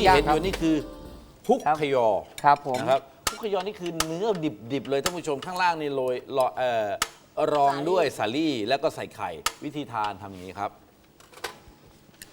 ที่ย่างเห็นคอรับยู่นี่คือพุกครับขยอครับผมนะครับพุกขยอนี่คือเนื้อดิบๆเลยท่านผู้ชมข้างล่างนี่โรยโรยเอ่อรองด้วยสาลี่แล้วก็ใส่ไข่ วิธีทานทำอย่างนี้ครับ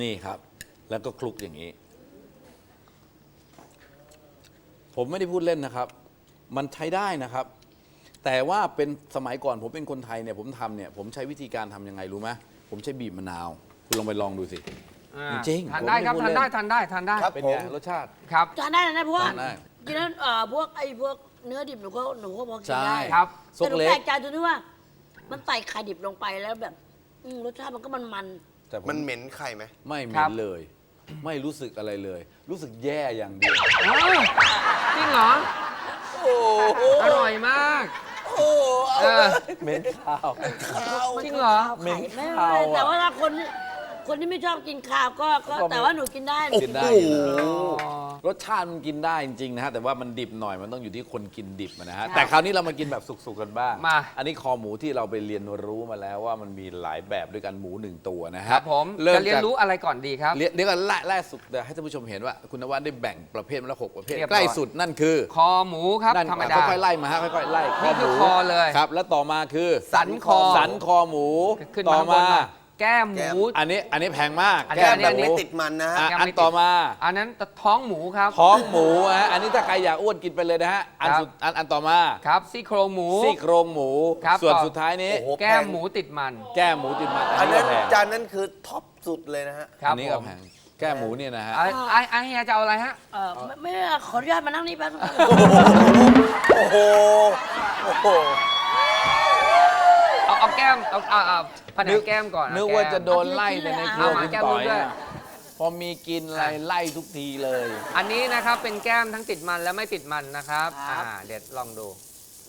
นี่ครับ แล้วก็คลุกอย่างนี้ ผมไม่ได้พูดเล่นนะครับ มันใช้ได้นะครับ แต่ว่าเป็นสมัยก่อนผมเป็นคนไทยเนี่ยผมทำเนี่ยผมใช้วิธีการทำยังไงรู้ไหมผมใช้บีบมะนาว คุณลองไปลองดูสิ อ่าจริงๆทานได้ครับผมไม่ทานพูดเล่นได้ทานได้ทานได้ครับเป็นผไงม รสชาติ ครับ ทานได้นะเพราะว่าทานได้ กินนั้นเอ่อพวกไอ้พวกเนื้อดิบหนูก็หนูก็พอกินใช่ได้ครับซุแต่กหนูเล็แปลก กใจตรงที่ว่า มันใส่ไข่ดิบลงไปแล้วแบบอืมรสชาติมันก็มันมันแต่ผมันเหม็นไข่ไหม ไม่เหครัม็บนเลย ไม่รู้สึกอะไรเลย รู้สึกแย่อย่างเดียว อ้าวจริงเหรอโอ้โหอร่อยมาก โอ้เออเหม็นข้าว ๆจริงเหรอ ไข่ไม่ข้าวไม่อะแต่ว่าถ้าคน คนที่ไม่ชอบกินข้าวก็ก็ก็ไม่ แต่ว่าหนูกินได้กินได้โอ้โหรสชาติมันกินได้จริงๆนะฮะแต่ว่ามันดิบหน่อยมันต้องอยู่ที่คนกินดิบอะนะฮะแต่คราวนี้เรามากินแบบสุกๆกันบ้างมาอันนี้คอหมูที่เราไปเรียนรู้มาแล้วว่ามันมีหลายแบบด้วยกันหมูหนึ่งตัวนะคฮะรับผมเริ่มจะเรียนจากรู้อะไรก่อนดีครับ เรียนเดี๋ยวก่อนไล่ไล่สุดเดี๋ยวให้ท่านผู้ชมเห็นว่า คุณนวัดได้แบ่งประเภทมาแล้วหกประเภทเรียบร้อย ใกล้สุดนั่นคือคอหมูครับนั่นธรรมดา ค่อยๆไล่มาฮะค่อยๆไล่นี่คือหมูคอเลยครับแล้วต่อมาคือสันคอสันคอหมูขึ้นต่มาอข้างบนมาหน่อย แก้มหมูอันนี้อันนี้แพงมากอันนี้แก้มอันนี้แบบไม่หมูติดมันนะฮะ อะแก้มอันไม่ติดต่อมา อันนั้นท้องหมูครับ ท้องหมูฮะอันนี้ถ้าใครอยากอ้วนกินไปเลยนะฮะ อันครับสุดอันอันต่อมาครับซี่โครงหมู ซี่โครงหมู ครับส่วนต่อ สุดท้ายนี้ โอ้โห แก้มหมูติดมัน แก้มหมูติดมันอัอันนนี้นั้นก็แพงจานนั้นคือท็อปสุดเลยนะฮะ ครับอันนี้ก็ผมแพงแก้มหมูเนี่ยนะฮะไอ้ไอ้ไอ้เฮียจะเอาอะไรฮะ เออไม่ไม่ขออนุญาตมานั่งนี่แป๊บนึง โอ้โห โอ้โห เอาเอาแก้มเอาเอาเอาแผนกแก้มก่อนนึกเอว่าแก้มจะโดนไล่แต่ในครัวเอามาคุณแก้มต่อยด้วย อะพอมีกินอะไรไล่ทุกทีเลย อันนี้นะครับเป็นแก้มทั้งติดมันและไม่ติดมันนะครับอ่า เด็ดลองดู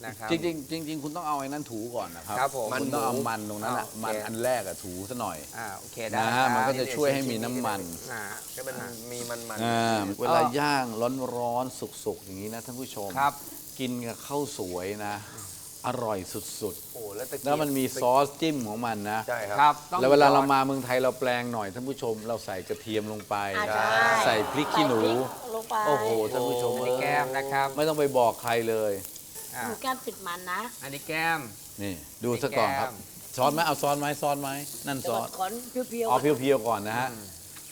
นะครับ จริงๆจริงๆคุณต้องเอาไอ้นั้นถูก่อนนะครับครับผมคุณต้องเอามันตรงนั้นอะโอเค มันอันแรกอะถูซะหน่อย อ่าโอเคได้นะฮะครับมันก็จะช่วยให้มีน้ำมัน อ่า ให้มันมีมันมัน อ่าเวลาย่างร้อนๆสุกๆอย่างนี้นะท่านผู้ชมครับ กินกับข้าวสวยนะ อร่อยสุดโอ้แล้วตะๆเกียบแล้วมันมีซอสจิ้มของมันนะ ใช่ครับครับต้องแล้วเวลาเรามาเมืองไทยเราแปลงหน่อยท่านผู้ชม เราใส่กระเทียมลงไป อ่าใช่ ใส่พริกขี้หนู ใส่พริกลงไปโอ้โหท่านผู้ชมอันนี้แก้มนะครับไม่ต้องไปบอกใครเลย อ่าหนูแก้มติดมันนะอันนี้แก้ม นี่ดูซะก่อนครับแก้มซอสไหมเอาซอสไหมซอสไหมนั่นแต่ซอก่อนสขอนเพียวๆเอาเพียวๆก่อนนะฮะ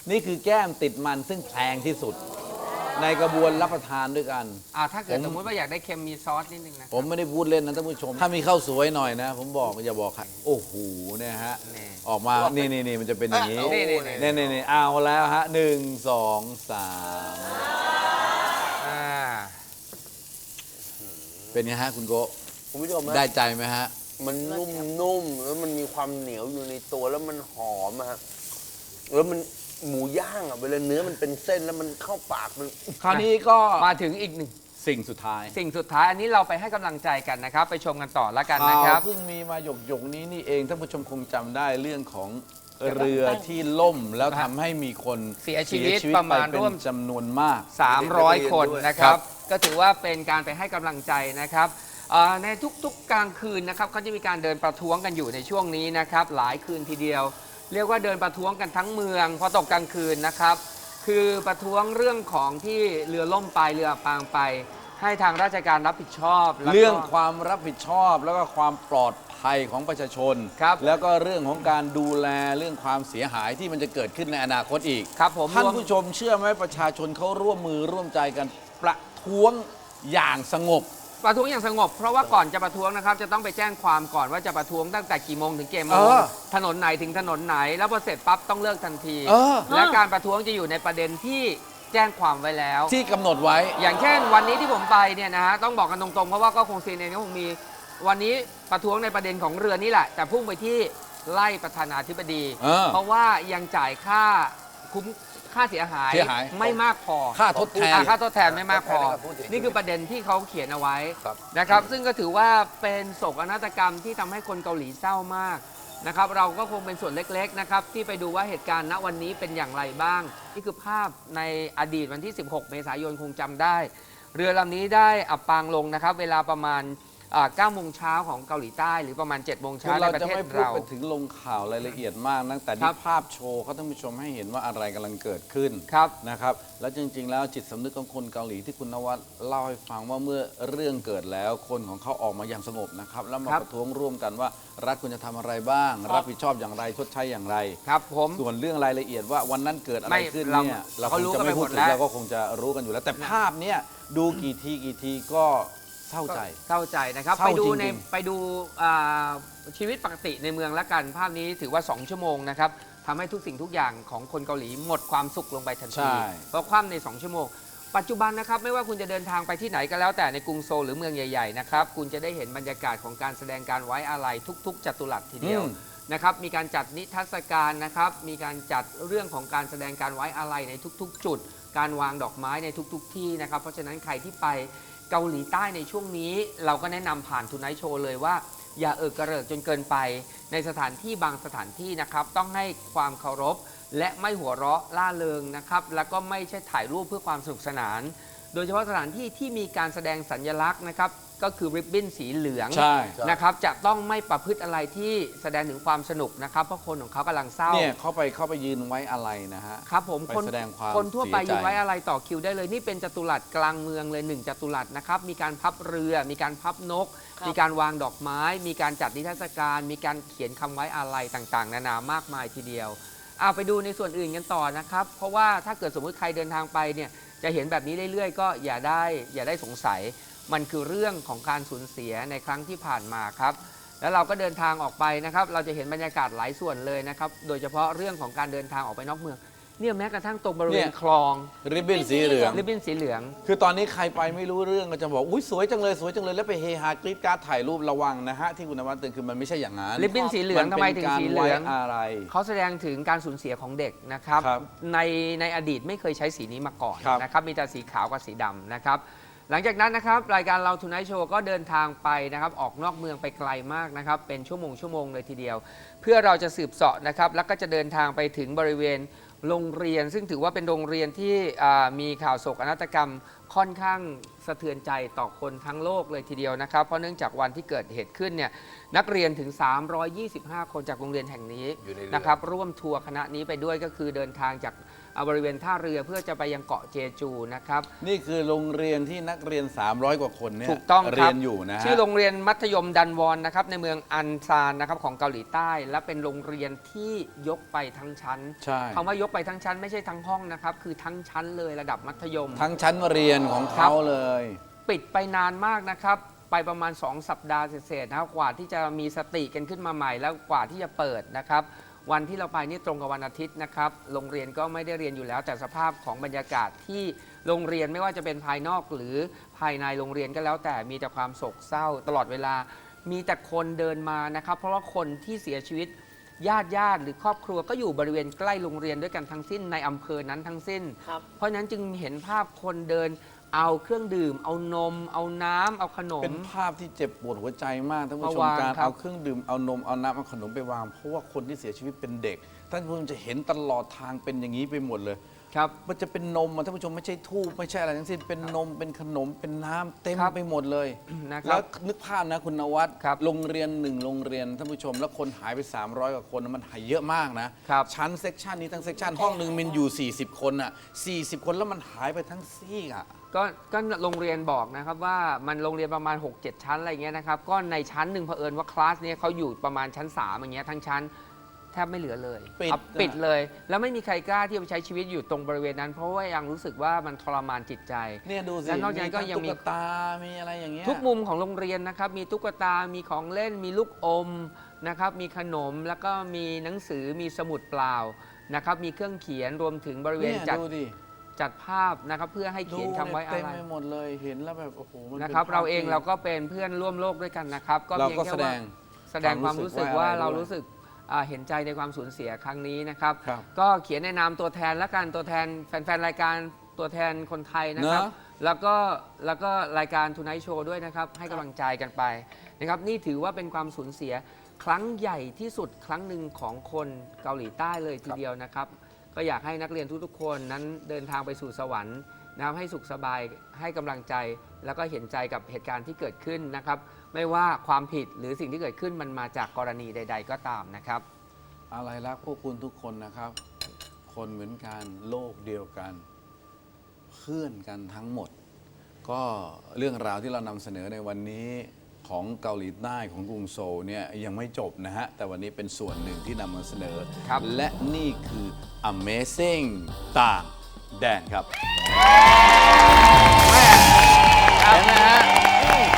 นี่คือแก้มติดมันซึ่งแพงที่สุด ในกระบวนรับประทานด้วยกัน อ่าถ้าเกิดผม สมมติว่าอยากได้เค็มมีซอสนิดนึงนะ ผมไม่ได้พูดเล่นนะท่านผู้ชม ถ้ามีข้าวสวยหน่อยนะ ผมบอกอย่าบอกใครโอ้โหเนี่ยฮะนี่ออกมา นี่นี่นี่มันจะเป็นอย่างนี้ นี่นี่นี่ นี่นี่นี่เอาแล้วฮะหนึ่งสองสามอ่าเป็นไงฮะคุณโกะคุณผู้ชมฮะได้ใจไหมฮะ มันนุ่มๆ แล้วมันมีความเหนียวอยู่ในตัวแล้วมันหอมอะฮะแล้วมัน หมูย่างอะเวลาเนื้อมันเป็นเส้นแล้วมันเข้าปากมัน คราวนี้ก็มาถึงอีกหนึ่งสิ่งสุดท้าย สิ่งสุดท้ายอันนี้เราไปให้กำลังใจกันนะครับ ไปชมกันต่อแล้วกันนะคข่ารัวบเพิ่งมีมาหยกหยกๆนี้นี่เองท่านผู้ชมคงจำได้เรื่องของเรือที่ล่มแล้วทำให้มีคนเสียชีวิตเสียประมาณไเป็นร่วมจำนวนมาก 300 คนด้วยนะครับครับ ก็ถือว่าเป็นการไปให้กำลังใจนะครับเอ่อในทุกๆกลางคืนนะครับเขาจะมีการเดินประท้วงกันอยู่ในช่วงนี้นะครับ หลายคืนทีเดียว เรียกว่าเดินประท้วงกันทั้งเมืองพอตกกลางคืนนะครับ คือประท้วงเรื่องของที่เรือล่มไปเรืออับปางไป ให้ทางราชการรับผิดชอบแล้วก็ เรื่องความรับผิดชอบแล้วก็ความปลอดภัยของประชาชน ครับ แล้วก็เรื่องของการดูแลเรื่องความเสียหายที่มันจะเกิดขึ้นในอนาคตอีก ครับผมท่านรวม ผู้ชมเชื่อไหมประชาชนเขาร่วมมือร่วมใจกันประท้วงอย่างสงบ ประท้วงอย่างสงบ เพราะว่าก่อนจะประท้วงนะครับ จะต้องไปแจ้งความก่อนว่าจะประท้วงตั้งแต่กี่โมงถึงกี่โมเองอถนนไหนถึงถนนไหน แล้วพอเสร็จปั๊บต้องเลิกทันที เออ และการประท้วงจะอยู่ในประเด็นที่แจ้งความไว้แล้ว ที่กำหนดไว้ อย่างเช่นวันนี้ที่ผมไปเนี่ยนะฮะต้องบอกกันตรงๆ เพราะว่าก็คงซีเนก็คงมี วันนี้ประท้วงในประเด็นของเรือนี่แหละ แต่พุ่งไปที่ไล่ประธานาธิบดี เออ เพราะว่ายังจ่ายค่าคุ้ม ค่าเสียหายเสียหายไม่มากพอค่าทดแทนอะค่าทดแทนไม่มากพอทดแทนนะครับพูดถึงนี่คือประเด็นที่เขาเขียนเอาไว้ครับ นะครับ ซึ่งก็ถือว่าเป็นโศกนาฏกรรมที่ทำให้คนเกาหลีเศร้ามากนะครับ เราก็คงเป็นส่วนเล็กๆนะครับที่ไปดูว่าเหตุการณ์ณวันนี้เป็นอย่างไรบ้าง นี่คือภาพในอดีตวันที่ 16 เมษายนคงจำได้ เรือลำนี้ได้อับปางลงนะครับ เวลาประมาณอ่า 9โมงเช้าของเกาหลีใต้หรือประมาณ7โมงคืเช้าอในเราประจะเทศไม่พูดเรา ไปถึงลงข่าวรายละเอียดมากนะแต่ครันี่บ ภาพโชว์เขาท่านผู้ชมให้เห็นว่าอะไรกำลังเกิดขึ้น ครับ นะครับแล้วจริงๆ แล้วจิตสำนึกของคนเกาหลีที่คุณนวัดเล่าให้ฟังว่าเมื่อเรื่องเกิดแล้วคนของเขาออกมาอย่างสงบนะครับ แล้วมาครับ ประท้วงร่วมกันว่า รัฐควรจะทำอะไรบ้าง รับผิดชอบอย่างไรชดใช้อย่างไร ครับผม ส่วนเรื่องรายละเอียดว่าวันนั้นเกิดอะไรไม่ขึ้นเราเนี่ยเราคเขางรู้จะกันไม่ไปพูหมดดถึแล้งวเราก็คงจะรู้กันอยู่แล้ว แต่ภาพเนี้ยดูกี่ทีกี่ทีก็ เศร้าใจเข้าใจนะครับ เศร้าไปดูจริงๆในไปดูอ่าชีวิตปกติในเมืองละกัน ภาพนี้ถือว่า 2 ชั่วโมงนะครับทำให้ทุกสิ่งทุกอย่างของคนเกาหลีหมดความสุขลงไปทันใช่ ที เพราะคว่ำใน 2 ชั่วโมง ปัจจุบันนะครับ ไม่ว่าคุณจะเดินทางไปที่ไหนก็แล้วแต่ในกรุงโซลหรือเมืองใหญ่ๆนะครับ คุณจะได้เห็นบรรยากาศของการแสดงการไว้อาลัยทุก ๆจัตุรัสทีเดียว อืม นะครับมีการจัดนิทรรศการนะครับ มีการจัดเรื่องของการแสดงการไว้อาลัยในทุกๆ จุด การวางดอกไม้ในทุก ๆ ที่นะครับ เพราะฉะนั้นใครที่ไป เกาหลีใต้ในช่วงนี้ เราก็แนะนำผ่านทูไนโชว์เลยว่า อย่าเอิกกระเริกจนเกินไป ในสถานที่บางสถานที่นะครับ ต้องให้ความเคารพ และไม่หัวเราะล่าเริงนะครับ แล้วก็ไม่ใช่ถ่ายรูปเพื่อความสนุกสนาน โดยเฉพาะสถานที่ที่มีการแสดงสัญลักษณ์นะครับ ก็คือริบบิ้นสีเหลืองใช่ นะครับจะต้องไม่ประพฤติอะไรที่แสดงถึงความสนุกนะครับ เพราะคนของเขากำลังเศร้า เนี่ยเข้าไปเข้าไปยืนไว้อะไรนะฮะ ครับผมไปคนแสดงความคนทั่วไปเสียใจ ยืนไว้อะไรต่อคิวได้เลย นี่เป็นจัตุรัสกลางเมืองเลยหนึ่งจัตุรัสนะครับ มีการพับเรือ มีการพับนก ครับ มีการวางดอกไม้ มีการจัดนิทรรศการ มีการเขียนคำไว้อาลัยต่างๆ นานามากมายทีเดียวเอาไปดูในส่วนอื่นกันต่อนะครับ เพราะว่าถ้าเกิดสมมุติใครเดินทางไปเนี่ยจะเห็นแบบนี้เรื่อยๆ ก็อย่าได้อย่าได้สงสัย มันคือเรื่องของการสูญเสียในครั้งที่ผ่านมาครับ แล้วเราก็เดินทางออกไปนะครับ เราจะเห็นบรรยากาศหลายส่วนเลยนะครับ โดยเฉพาะเรื่องของการเดินทางออกไปนอกเมือง เนี่ยแม้กระทั่งตรงบริเวเนี่ณย คลองริบบิ้นสีเหลือง ริบบิ้นสีเหลือง คือตอนนี้ใครไปไม่รู้เรื่องก็จะบอกอุ้ยสวยจังเลยสวยจังเลยแล้วไปเฮฮากรีดกราร์ดถ่ายรูประวังนะฮะที่คุณนวัดเตือนคือมันไม่ใช่อย่างนั้นริบบิ้นสีเหลืองทำไมถึงสีเหลืองมันเป็นการไว้อะไร เขาแสดงถึงการสูญเสียของเด็กนะครับ ครับในในอดีตไม่เคยใช้สีนี้มาก่อนครับ นะครับ มีแต่สีขาวกับสีดำนะครับ หลังจากนั้นนะครับรายการเราทูไนท์โชว์ก็เดินทางไปนะครับออกนอกเมืองไปไกลมากนะครับเป็นชั่วโมงชั่วโมงเลยทีเดียว เพื่อเราจะสืบเสาะนะครับแล้วก็จะเดินทางไปถึงบริเวณโรงเรียน ซึ่งถือว่าเป็นโรงเรียนที่อ่ามีข่าวโศกนาฏกรรมค่อนข้างสะเทือนใจต่อคนทั้งโลกเลยทีเดียวนะครับ เพราะเนื่องจากวันที่เกิดเหตุขึ้นเนี่ยนักเรียนถึง 325 คนจากโรงเรียนแห่งนี้อยู่ในเรือ นะครับร่วมทัวร์คณะนี้ไปด้วยก็คือเดินทางจาก อ่าบริเวณท่าเรือเพื่อจะไปยังเกาะเจจูนะครับ นี่คือโรงเรียนที่นักเรียน 300 กว่าคนเนี่ยถูกต้องครับเรียนอยู่นะฮะ ชื่อโรงเรียนมัธยมดันวอนนะครับในเมืองอันซานนะครับของเกาหลีใต้ และเป็นโรงเรียนที่ยกไปทั้งชั้นใช่ คำว่ายกไปทั้งชั้นไม่ใช่ทั้งห้องนะครับ คือทั้งชั้นเลยระดับมัธยม ทั้งชั้นเรียนของครัเขาบเลย ปิดไปนานมากนะครับ ไปประมาณ 2 สัปดาห์เศษๆนะครับกว่าที่จะมีสติกันขึ้นมาใหม่แล้วกว่าที่จะเปิดนะครับ วันที่เราไปนี่ตรงกับวันอาทิตย์นะครับ โรงเรียนก็ไม่ได้เรียนอยู่แล้ว แต่สภาพของบรรยากาศที่โรงเรียนไม่ว่าจะเป็นภายนอกหรือภายในโรงเรียนก็แล้วแต่มีแต่ความโศกเศร้า ตลอดเวลา มีแต่คนเดินมานะครับ เพราะว่าคนที่เสียชีวิตญาติญาติหรือครอบครัวก็อยู่บริเวณใกล้โรงเรียนด้วยกันทั้งสิ้นในอำเภอนั้นทั้งสิ้น ครับ เพราะฉะนั้นจึงเห็นภาพคนเดิน เอาเครื่องดื่ม เอานม เอาน้ำเอาขนม เป็นภาพที่เจ็บปวดหัวใจมากท่านผู้ชมมาวางการครับ เอาเครื่องดื่มเอานมเอาน้ำเอาขนมไปวาง เพราะว่าคนที่เสียชีวิตเป็นเด็ก ท่านผู้ชมจะเห็นตลอดทางเป็นอย่างนี้ไปหมดเลย ครับ มันจะเป็นนมอะท่านผู้ชมไม่ใช่ทูบไม่ใช่อะไรทั้งสิ้นเป็นนมเป็นขนมเป็นน้ำเต็มครับไปหมดเลยนะคแล้รัวบนึกภาพนะคุณนวัดครับโรงเรียนหนึ่งโรงเรียนท่านผู้ชม แล้วคนหายไป 300 กว่าคนนะมันหายเยอะมากนะครับ ชั้นเซกชันนี้ทั้งเซกชันห้องหนึ่งมันอยู่ 40 คนอะ40 คนแล้วมันหายไปทั้งซี่อะ ก็ก็โรงเรียนบอกนะครับว่ามันโรงเรียนประมาณ 6-7 ชั้นอะไรเงี้ยนะครับก็ในชั้นหนึ่งเผอิญว่าคลาสเนี้ยเขาอยู่ประมาณชั้น3อย่างเงี้ยทั้งชั้นแทบไม่เหลือเลยปิด เอาอะปิดเลย แล้วไม่มีใครกล้าที่จะไปใช้ชีวิตอยู่ตรงบริเวณนั้น เพราะว่ายังรู้สึกว่ามันทรมานจิตใจ เนี่ยดูสิและนอกจากนั้นก็ยังมี ตุ๊กตา มีอะไรอย่างเงี้ย ทุกมุมของโรงเรียนนะครับ มีตุ๊กตา มีของเล่น มีลูกอมนะครับ มีขนม แล้วก็มีหนังสือ มีสมุดเปล่านะครับ มีเครื่องเขียน รวมถึงบริเวณเนี่ยจัดดูดิ จัดภาพนะครับเพื่อให้เขียนคำไว้อะเต็มไร ไปหมดเลยเห็นแล้วแบบโอ้โหมันป็นะครับภพเราเองที่ เราก็เป็นเพื่อนร่วมโลกด้วยกันนะครับเราพียก็ค่แสดว่างแสดงความรู้สึกว่าเรารู้สึกอ่าเห็นใจในความสูญเสียครั้งนี้นะครับ ครับ ก็เขียนในนามตัวแทนและกันตัวแทนแฟนๆรายการตัวแทนคนไทยนะครับ เนอะ แล้วก็แล้วก็รายการทูไนท์โชว์ด้วยนะครับ ให้กำลังใจกันไปนะครับนี่ถือว่าเป็นความสูญเสียครั้งใหญ่ที่สุดครั้งหนึ่งของคนเกาหลีใต้เลยทีเดียวนะครับ ก็อยากให้นักเรียนทุกๆ คนนั้นเดินทางไปสู่สวรรค์นะครับให้สุขสบายให้กำลังใจ แล้วก็เห็นใจกับเหตุการณ์ที่เกิดขึ้นนะครับ ไม่ว่าความผิดหรือสิ่งที่เกิดขึ้นมันมาจากกรณีใด ๆ ก็ตามนะครับ อะไรรักพวกคุณทุกคนนะครับ คนเหมือนกันโลกเดียวกัน เพื่อนกันทั้งหมด ก็เรื่องราวที่เรานำเสนอในวันนี้ ของเกาหลีใต้ของกรุงโซลเนี่ยยังไม่จบนะฮะ แต่วันนี้เป็นส่วนหนึ่งที่นำมาเสนอ ครับและนี่คือ Amazing ต่างแดนครับเห็นไหมฮะ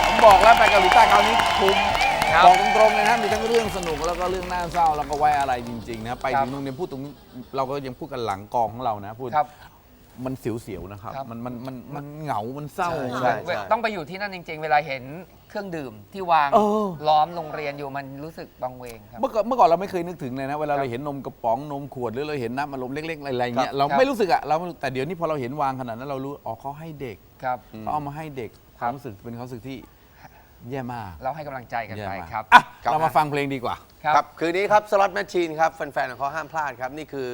ผมบอกแล้วไปเกาหลีใต้คราวนี้คุ้มครับบอกตรงๆเลยนะมีทั้งเรื่องสนุกแล้วก็เรื่องน่าเศร้าแล้วก็ไว้อะไรจริงๆนะไปครัถึบงตรงนี้พูดตรงนี้เราก็ยังพูดกันหลังกองของเรานะพูดครับ มันเสียวๆนะครับ ครับ มันมันมันมันเหงา มันเศร้า ใช่เวต้องไปอยู่ที่นั่นจริง ๆ เวลาเห็นเครื่องดื่มที่วางเออ ล้อมโรงเรียนอยู่มันรู้สึกบังเวงครับ เมื่อก่อนเมื่อก่อนเราไม่เคยนึกถึงเลยนะ เวลาครับเราเห็นนมกระป๋องนมขวดหรือเราเห็นน้ำอารมณ์เล็กๆอะไรๆเงี้ยครับเราครับไม่รู้สึกอะเราไม่รู้แต่เดี๋ยวนี้พอเราเห็นวางขนาดนั้นเรารู้อ๋อเขาให้เด็กครับ เขาเอามาให้เด็กคครัวาบมรู้สึกเป็นความรู้สึกที่แย่มากเราให้กำลังใจกันแย่ไปมากครับอะครับเรามาฟังเพลงดีกว่า ครับ คืนนี้ครับสล็อตแมชชีนครับแฟนๆของเขาห้ามพลาดครับ นี่คือ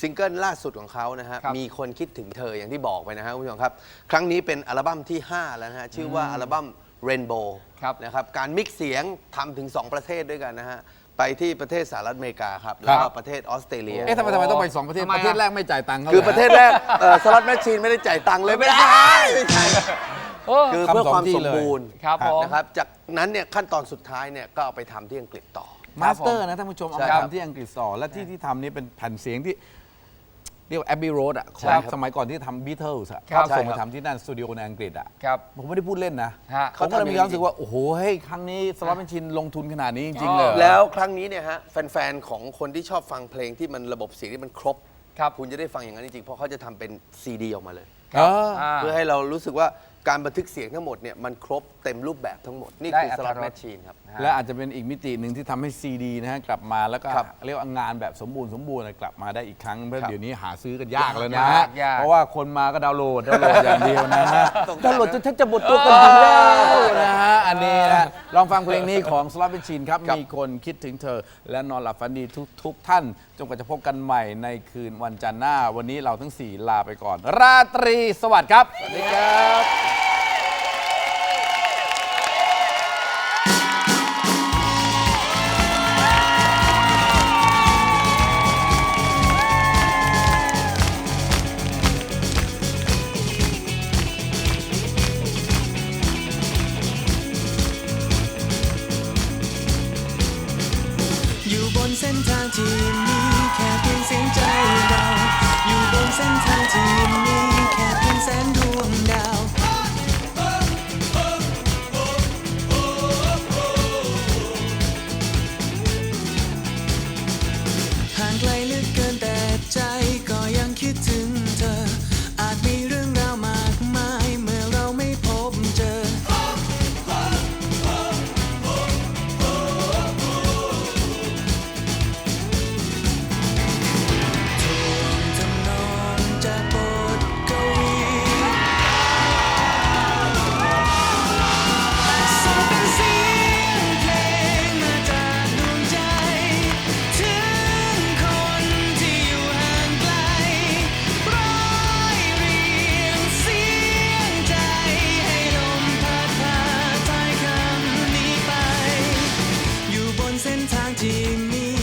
ซิงเกิลล่าสุดของเขานะฮะครับมีคนคิดถึงเธออย่างที่บอกไปนะฮะคุณผู้ชมครับ ครั้งนี้เป็นอัลบั้มที่ 5 แล้วนะฮะ ชื่อว่าอัลบั้ม Rainbow ครับนะครับการมิกซ์เสียงทำถึง 2 ประเทศด้วยกันนะฮะ ไปที่ประเทศสหรัฐอเมริกาครับ แล้วก็ประเทศออสเตรเลีย เอ๊ะทำไมทำไมต้องไปสองประเทศทำไมประเทศอะแรกไม่จ่ายตังค์เขาคือหประเทศแรกสล็อตแมชชีนไม่ได้จ่ายตังค์เลยไม่ได้ไม่ใช่โอ้คือทำเพื่อสองความที่สมเลยบูรณ์ครับผม นะครับ จากนั้นเนี่ยขั้นตอนสุดท้ายเนี่ยก็เอาไปทำที่อังกฤษต่อ มาสเตอร์นะท่านผู้ชมเอาใช่มาครับทำที่อังกฤษต่อและที่ที่ทำนี่เป็นแผ่นเสียงที่ เรียกว่าแอบบี้โรดอะขอใช่งครับสมัยก่อนที่ทำบีเทิลส์อะครับส่งใช่ครัมาบทำที่นั่นสตูดิโอในอังกฤษอะครับ ผมไม่ได้พูดเล่นนะฮะเขาก็เลยมีความรู้สึกว่า โอ้โหเฮ้ยครั้งนี้สล็อตเป็นชินลงทุนขนาดนี้จริงๆเลยแล้วครั้งนี้เนี่ยฮะแฟนๆ ของคนที่ชอบฟังเพลงที่มันระบบเสียงที่มันครบ ครับ คุณจะได้ฟังอย่างนั้นจริงๆ เพราะเขาจะทำเป็นซีดีออกมาเลยเอออ่าเพื่อให้เรารู้สึกว่า การบันทึกเสียงทั้งหมดเนี่ยมันครบเต็มรูปแบบทั้งหมด นี่คือได้สล็อตอรรถรสแมชชีนครับ และอาจจะเป็นอีกมิติหนึ่งที่ทำให้ซีดีนะฮะกลับมาแล้วก็ครับเรียกว่างานแบบสมบูรณ์สมบูรณ์กลับมาได้อีกครั้งเพราะครับเดี๋ยวนี้หาซื้อกันยากแล้วนะยาฮะกยากเพราะว่าคนมาก็ดาวน์โหลดดาวน์โหลดอย่างเดียวนะฮะดาวน์โหลดจนแทบจะหมดตัวกันอยู่แล้วนะฮะอันนี้นะลองฟังเพลงนี้ของสล็อตเป็นชินครับครับ มีคนคิดถึงเธอ และนอนหลับฝันดีทุกทุกท่านจนกว่าจะพบกันใหม่ในคืนวันจันทร์หน้า วันนี้เราทั้งสี่ลาไปก่อน ราตรีสวัสดิ์ครับสวัสดีครับ อยู่บน เส้นทางที่มี